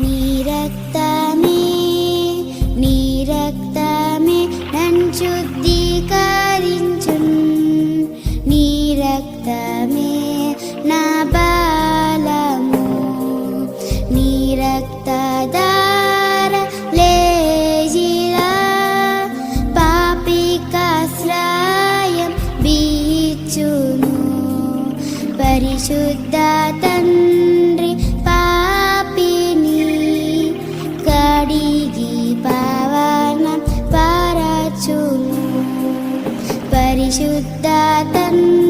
నీ రక్తమే నీ రక్తమే నన్ను శుద్ధీకరించున్. నీ రక్తమే నా బలము. నీ പരിശുദ്ധ തന്ന